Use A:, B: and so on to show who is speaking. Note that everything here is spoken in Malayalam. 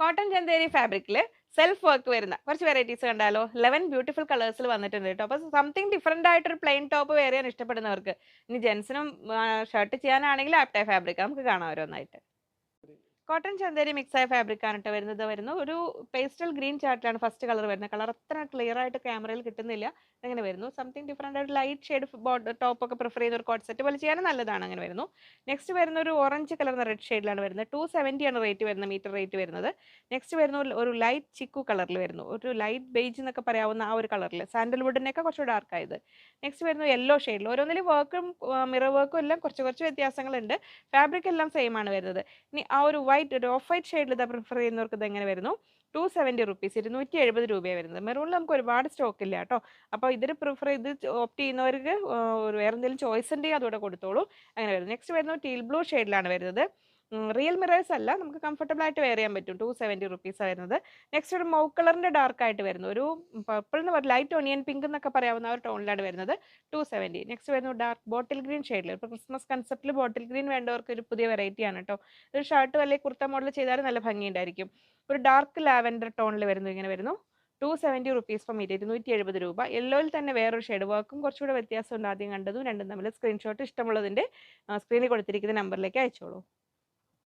A: കോട്ടൺ ചന്തേരി ഫാബ്രിക്കിൽ സെൽഫ് വർക്ക് വരുന്ന കുറച്ച് വെറൈറ്റീസ് കണ്ടാലോ? ലെവൻ ബ്യൂട്ടിഫുൾ കളേഴ്സിൽ വന്നിട്ടുണ്ട് കേട്ടോ അപ്പോൾ സംതിങ് ഡിഫറെന്റ് ആയിട്ടൊരു പ്ലെയിൻ ടോപ്പ് വേറെയാണ് ഇഷ്ടപ്പെടുന്നവർക്ക് ഇനി ജെൻസിനും ഷർട്ട് ചെയ്യാനാണെങ്കിൽ ആപ്റ്റായ ഫാബ്രിക് നമുക്ക് കാണാം ഓരോന്നായിട്ട്. കോട്ടൺ ചന്തേരി മിക്സ് ആയ ഫാബ്രിക് ആണ് കേട്ടോ വരുന്നത്. വരുന്നു. ഒരു പേസ്റ്റൽ ഗ്രീൻ ചാർട്ടാണ് ഫസ്റ്റ് കളർ വരുന്നത്. കളർ അത്ര ക്ലിയർ ആയിട്ട് ക്യാമറയിൽ കിട്ടുന്നില്ല. അങ്ങനെ വരുന്നു. സംതിങ് ഡിഫറെന്റ് ആയിട്ട് ലൈറ്റ് ഷെയ്ഡ് ടോപ്പ് ഒക്കെ പ്രിഫർ ചെയ്യുന്ന ഒരു കോട്ട് സെറ്റ് പോലെ ചെയ്യാനും നല്ലതാണ്. അങ്ങനെ വരുന്നു. നെക്സ്റ്റ് വരുന്ന ഒരു ഓറഞ്ച് കളർ റെഡ് ഷെയ്ഡിലാണ് വരുന്നത്. ടു ആണ് റേറ്റ് വരുന്നത് മീറ്റർ റേറ്റ് വരുന്നത്. നെക്സ്റ്റ് വരുന്ന ഒരു- ലൈറ്റ് ചിക്കു കളറിൽ വരുന്നു. ഒരു ലൈറ്റ് ബേജ് എന്നൊക്കെ പറയാവുന്ന ആ ഒരു കളറിൽ സാൻഡൽവുഡിനൊക്കെ കുറച്ച് ഡാർക്ക് ആയത്. നെക്സ്റ്റ് വരുന്നു യെല്ലോ ഷെയ്ഡിൽ ഓരോന്നിലും വർക്കും മിറർ വർക്കും എല്ലാം കുറച്ച് കുറച്ച് വ്യത്യാസങ്ങളുണ്ട്. ഫാബ്രിക് എല്ലാം സെയിം ആണ് വരുന്നത്. ഇനി ആ ഒരു വൈറ്റ് ഒരു ഓഫ് വൈറ്റ് ഷെയ്ഡിൽ ഇത് പ്രിഫർ ചെയ്യുന്നവർക്ക് ഇത് എങ്ങനെ വരുന്നു? ടു സെവന്റി റുപ്പീസ് ഇരുന്നൂറ്റി എഴുപത് രൂപയാണ് വരുന്നത്. മെറൂണിൽ നമുക്ക് ഒരുപാട് സ്റ്റോക്ക് ഇല്ല കേട്ടോ. അപ്പോൾ ഇതിൽ പ്രിഫർ ചെയ്ത് ഓപ്റ്റ് ചെയ്യുന്നവർക്ക് വേറെ എന്തെങ്കിലും ചോയ്സ് ഉണ്ടെങ്കിൽ അതുകൂടെ കൊടുത്തോളൂ. അങ്ങനെ വരുന്നത് നെക്സ്റ്റ് വരുന്നത് ടീൽ ബ്ലൂ ഷെയ്ഡിലാണ് വരുന്നത്. റിയൽ മിറേഴ്സ് അല്ല. നമുക്ക് കംഫർട്ടബിൾ ആയിട്ട് വെയർ ചെയ്യാൻ പറ്റും. ടു സെവന്റി റുപ്പീസ് വരുന്നത്. നെക്സ്റ്റ് ഒരു മൗ കളറിന്റെ ഡാർക്ക് ആയിട്ട് വരുന്നു. ഒരു പർപ്പിൾ എന്ന് പറയുന്നത് ലൈറ്റ് ഒണിയൻ പിങ്ക് എന്നൊക്കെ പറയാവുന്ന ഒരു ടോണിലാണ് വരുന്നത്. ടു സെവന്റി നെക്സ്റ്റ് വരുന്നു ഡാർക്ക് ബോട്ടിൽ ഗ്രീൻ ഷെയ്ഡിൽ ഇപ്പോൾ ക്രിസ്മസ് കൺസെപ്റ്റിൽ ബോട്ടിൽ ഗ്രീൻ വേണ്ടവർക്ക് ഒരു പുതിയ വെറൈറ്റി ആണ് കേട്ടോ ഒരു ഷർട്ട് അല്ലെങ്കിൽ കുർത്ത മോഡൽ ചെയ്താലും നല്ല ഭംഗിയുണ്ടായിരിക്കും. ഒരു ഡാർക്ക് ലാവൻഡർ ടോണിൽ വരുന്നു ഇങ്ങനെ വരുന്നു. Two seventy rupees per metre ഇരുന്നൂറ്റി എഴുപത് രൂപ യെല്ലോയിൽ തന്നെ വേറൊരു ഷെയ്ഡ് വർക്കും കുറച്ചുകൂടെ വ്യത്യാസമുണ്ട്. ആദ്യം കണ്ടതും രണ്ടും തമ്മിൽ സ്ക്രീൻഷോട്ട് ഇഷ്ടമുള്ളതിന്റെ സ്ക്രീനിൽ കൊടുത്തിരിക്കുന്ന നമ്പറിലേക്ക് അയച്ചോളൂ.